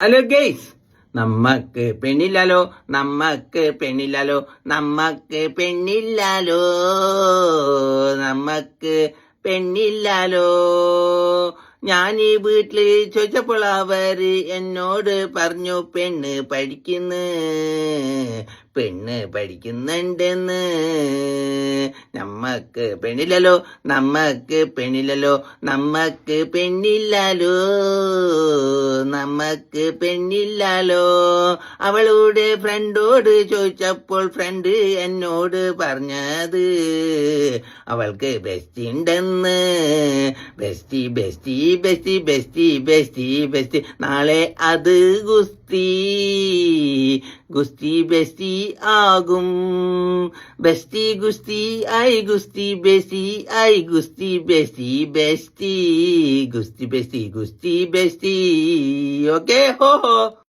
Hello guys നമ്മക്ക് പെണ്ണില്ലാലോ നമ്മക്ക് പെണ്ണില്ലാലോ നമ്മക്ക് പെണ്ണില്ലാലോ നമ്മക്ക് പെണ്ണില്ലാലോ ഞാൻ ഈ വീട്ടിൽ ചോദിച്ചപ്പോൾ അവർ എന്നോട് പറഞ്ഞു പെണ്ണ് പഠിക്കുന്നു പെണ്ണ് പഠിക്കുന്നുണ്ടെന്ന്. നമ്മക്ക് പെണ്ണില്ലല്ലോ നമ്മക്ക് പെണ്ണില്ലല്ലോ നമ്മക്ക് പെണ്ണില്ലാലോ നമ്മക്ക് പെണ്ണില്ലാലോ? അവളുടെ ഫ്രണ്ടോട് ചോദിച്ചപ്പോൾ ഫ്രണ്ട് എന്നോട് പറഞ്ഞത് അവൾക്ക് ബെസ്റ്റ് ഉണ്ടെന്ന്. Bestie bestie bestie bestie bestie bestie. നാളെ അത് ഗുസ്തി. ഗുസ്തി ബെസ്റ്റി ആകും. ബെസ്റ്റി ഗുസ്തി ഐ ഗുസ്തി ബെസ്റ്റി ഐ ഗുസ്തി ബെസ്റ്റി ബെസ്റ്റി. ഗുസ്തി ബെസ്റ്റി ഗുസ്തി ബെസ്റ്റി. ഓക്കെ? ഹോ ഹോ.